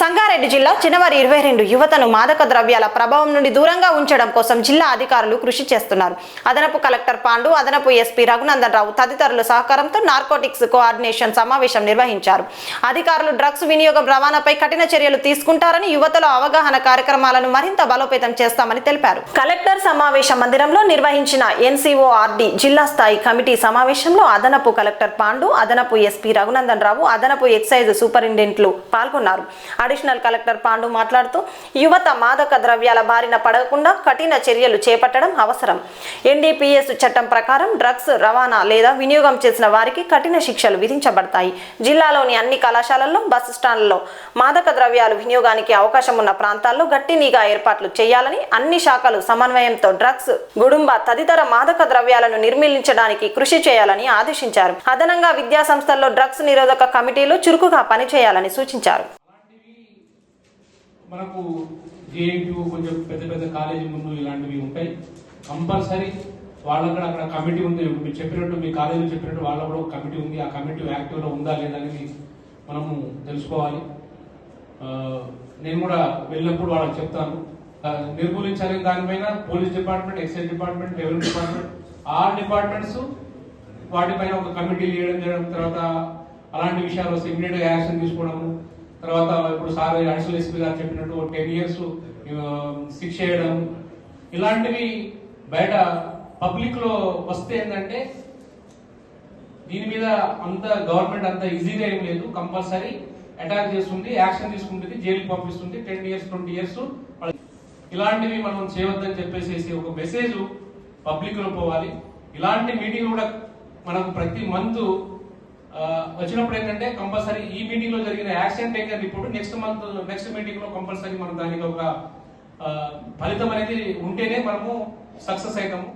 సంగారెడ్డి జిల్లా చినవరి ఇరవై రెండు యువతను మాదక ద్రవ్యాల ప్రభావం నుండి దూరంగా ఉంచడం కోసం జిల్లా అధికారులు కృషి చేస్తున్నారు. అదనపు కలెక్టర్ పాండు అదనపు ఎస్పీ రఘునందన్ రావు తదితరుల సహకారంతో నార్కోటిక్స్ కోఆర్డినేషన్ సమావేశం నిర్వహించారు. అధికారులు డ్రగ్స్ వినియోగం రవాణాపై కఠిన చర్యలు తీసుకుంటారని యువతలో అవగాహన కార్యక్రమాలను మరింత బలోపేతం చేస్తామని తెలిపారు. కలెక్టర్ సమావేశ మందిరంలో నిర్వహించిన ఎన్సీఓఆర్డి జిల్లా స్థాయి కమిటీ సమావేశంలో అదనపు కలెక్టర్ పాండు అదనపు ఎస్పీ రఘునందన్ రావు అదనపు ఎక్సైజ్ సూపరింటెండెంట్లు పాల్గొన్నారు. అడిషనల్ కలెక్టర్ పాండు మాట్లాడుతూ యువత మాదక ద్రవ్యాల బారిన పడకుండా కఠిన చర్యలు చేపట్టడం అవసరం. ఎన్డీపీఎస్ చట్టం ప్రకారం డ్రగ్స్ రవాణా లేదా వినియోగం చేసిన వారికి కఠిన శిక్షలు విధించబడతాయి. జిల్లాలోని అన్ని కళాశాలల్లో బస్సు స్టాండ్లలో మాదక ద్రవ్యాలు వినియోగానికి అవకాశం ఉన్న ప్రాంతాల్లో గట్టి నిఘా ఏర్పాట్లు చేయాలని అన్ని శాఖలు సమన్వయంతో డ్రగ్స్ గుడుంబ తదితర మాదక ద్రవ్యాలను నిర్మూలించడానికి కృషి చేయాలని ఆదేశించారు. అదనంగా విద్యా సంస్థల్లో డ్రగ్స్ నిరోధక కమిటీలు చురుకుగా పనిచేయాలని సూచించారు. మనకు జేఎన్యూ కొంచెం పెద్ద పెద్ద కాలేజీ ముందు ఇలాంటివి ఉంటాయి. కంపల్సరీ వాళ్ళక్కడ అక్కడ కమిటీ ఉంది. మీరు చెప్పినట్టు మీ కాలేజీలో చెప్పినట్టు వాళ్ళ కూడా ఒక కమిటీ ఉంది. ఆ కమిటీ యాక్టివ్లో ఉందా లేదా అనేది మనము తెలుసుకోవాలి. నేను కూడా వెళ్ళినప్పుడు వాళ్ళకి చెప్తాను. నిర్మూలించాలని దానిపైన police department excise department revenue department ఆ డిపార్ట్మెంట్స్ వాటిపైన ఒక కమిటీ చేయడం చేయడం తర్వాత అలాంటి విషయాలు వస్తే ఇమీడియట్గా యాక్షన్ తీసుకోవడము తర్వాత ఇప్పుడు సార్ అడిషనల్ ఎస్పీ గారు చెప్పినట్టు టెన్ ఇయర్స్ శిక్ష చేయడం ఇలాంటివి బయట పబ్లిక్లో వస్తే ఏంటంటే దీని మీద అంత గవర్నమెంట్ అంత ఈజీగా ఏం లేదు. కంపల్సరీ అటాక్ చేస్తుంది యాక్షన్ తీసుకుంటుంది జైలుకి పంపిస్తుంది. టెన్ ఇయర్స్ ట్వంటీ ఇయర్స్ ఇలాంటివి మనం చేయవద్దని చెప్పేసి ఒక మెసేజ్ పబ్లిక్లో పోవాలి. ఇలాంటి మీటింగ్ కూడా మనకు ప్రతి మంత్ వచ్చినప్పుడు ఏంటంటే కంపల్సరీ ఈ మీటింగ్లో జరిగిన action taker report next month next మీటింగ్లో కంపల్సరీ మనం దానికి ఒక ఫలితం అనేది ఉంటేనే మనము సక్సెస్ అవుతాము.